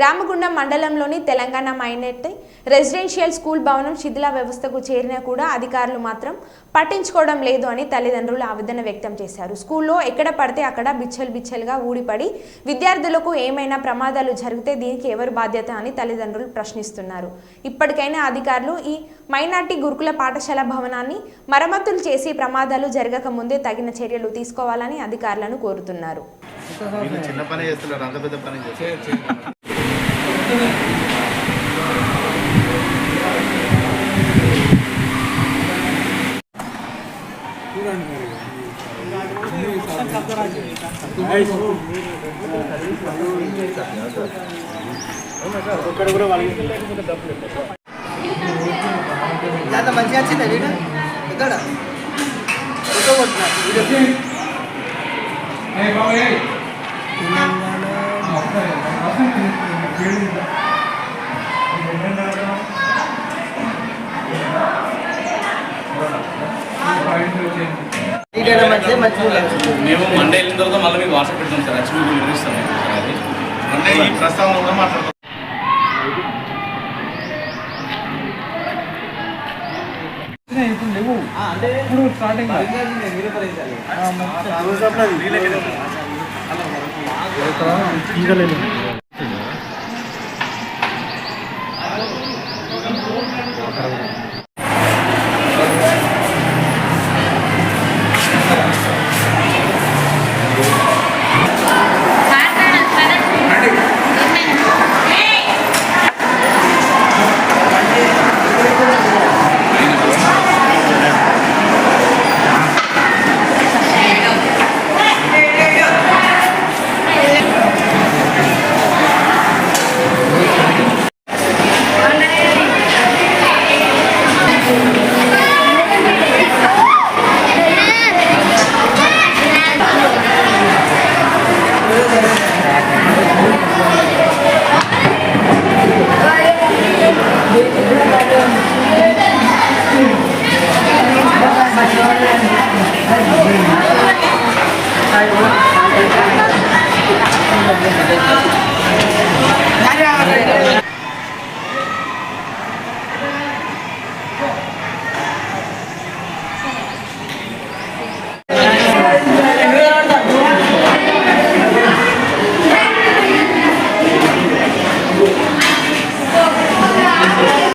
రామగుండం మండలంలోని Telangana Manair residential school భవనం శిథిల వ్యవస్థకు చేరినా కూడా అధికారులు మాత్రం పట్టించుకోవడం లేదు అని తల్లిదండ్రులు ఆవేదన వ్యక్తం చేశారు. స్కూల్లో ఎక్కడ పడితే అక్కడ బిచ్చలు బిచ్చలుగా ఊడిపడి విద్యార్థులకు ఏమైనా ప్రమాదాలు జరిగితే దీనికి ఎవరు బాధ్యత అని తల్లిదండ్రులు ప్రశ్నిస్తున్నారు. ఇప్పటికైనా అధికారులు ఈ మైనార్టీ గురుకుల పాఠశాల భవనాన్ని మరమ్మతులు చేసి ప్రమాదాలు జరగక ముందే తగిన చర్యలు తీసుకోవాలని అధికారులను కోరుతున్నారు. చిన్న పని చేస్తున్నారు అంత పెద్ద పని చేస్తారు అంత మంచిగా వచ్చిందా వీడు? ఇక్కడ ఫోటో కొట్టినా మేము మండే వెళ్ళిన తర్వాత మళ్ళీ మీకు వాట్సాప్ పెడతాం సార్. వచ్చి మీకు వివరిస్తాం అంటే ఈ ప్రస్తావన కూడా మాట్లాడతాం. ఇప్పుడు స్టార్టింగ్ ఈగలేదు